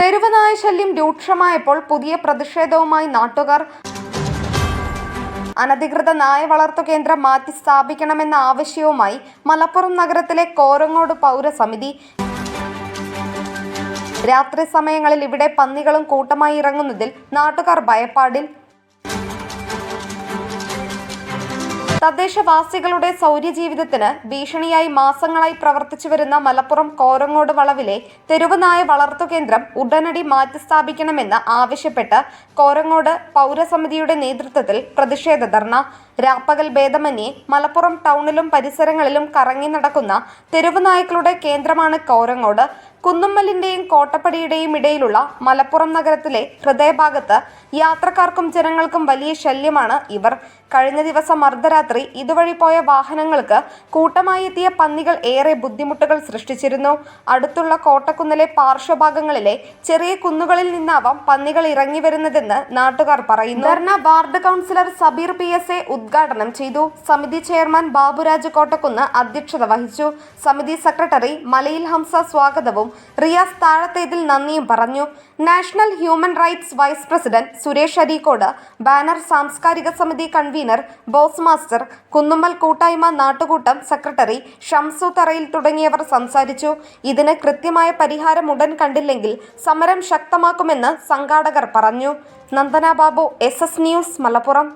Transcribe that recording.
തെരുവ് നായ ശല്യം രൂക്ഷമായപ്പോൾ പുതിയ പ്രതിഷേധവുമായി നാട്ടുകാർ അനധികൃത നായ വളർത്തു കേന്ദ്രം മാറ്റി സ്ഥാപിക്കണമെന്ന ആവശ്യവുമായി മലപ്പുറം നഗരത്തിലെ കോരങ്ങോട് പൗരസമിതി. രാത്രി സമയങ്ങളിൽ ഇവിടെ പന്നികളും കൂട്ടമായി ഇറങ്ങുന്നതിൽ നാട്ടുകാർ ഭയപ്പാടിൽ തദ്ദേശവാസികളുടെ സൗര്യജീവിതത്തിന് ഭീഷണിയായി മാസങ്ങളായി പ്രവർത്തിച്ചു വരുന്ന മലപ്പുറം കോരങ്ങോട് വളവിലെ തെരുവുനായ വളർത്തു കേന്ദ്രം ഉടനടി മാറ്റിസ്ഥാപിക്കണമെന്ന് ആവശ്യപ്പെട്ട് കോരങ്ങോട് പൗരസമിതിയുടെ നേതൃത്വത്തിൽ പ്രതിഷേധ ധർണ. രാപ്പകൽ ഭേദമന്യേ മലപ്പുറം ടൗണിലും പരിസരങ്ങളിലും കറങ്ങി നടക്കുന്ന തെരുവുനായ്ക്കളുടെ കേന്ദ്രമാണ് കോരങ്ങോട്. കുന്നുമ്മലിന്റെയും കോട്ടപ്പടിയുടെയും ഇടയിലുള്ള മലപ്പുറം നഗരത്തിലെ ഹൃദയഭാഗത്ത് യാത്രക്കാർക്കും ജനങ്ങൾക്കും വലിയ ശല്യമാണ് ഇവർ. കഴിഞ്ഞ ദിവസം അർദ്ധരാത്രി ഇതുവഴി പോയ വാഹനങ്ങൾക്ക് കൂട്ടമായി എത്തിയ പന്നികൾ ഏറെ ബുദ്ധിമുട്ടുകൾ സൃഷ്ടിച്ചിരുന്നു. അടുത്തുള്ള കോട്ടക്കുന്നിലെ പാർശ്വഭാഗങ്ങളിലെ ചെറിയ കുന്നുകളിൽ നിന്നാവാം പന്നികൾ ഇറങ്ങി വരുന്നതെന്ന് നാട്ടുകാർ പറയുന്നു. ധർണ ward councillor Sabeer P S A ഉദ്ഘാടനം ചെയ്തു. സമിതി ചെയർമാൻ ബാബുരാജ് കോട്ടക്കുന്ന് അധ്യക്ഷത വഹിച്ചു. സമിതി സെക്രട്ടറി മലയിൽ ഹംസ സ്വാഗതവും റിയാസ് താഴത്തേതിൽ നന്ദിയും പറഞ്ഞു. National human rights vice president Suresh Areekode banner സാംസ്കാരിക സമിതി കൺവീനർ ബോസ് മാസ്റ്റർ കുന്നുമ്മൽ കൂട്ടായ്മ നാട്ടുകൂട്ടം സെക്രട്ടറി ഷംസു തറയിൽ തുടങ്ങിയവർ സംസാരിച്ചു. ഇതിന് കൃത്യമായ പരിഹാരം ഉടൻ കണ്ടില്ലെങ്കിൽ സമരം ശക്തമാക്കുമെന്ന് സംഘാടകർ പറഞ്ഞു. Nandana Babu S S news Malappuram.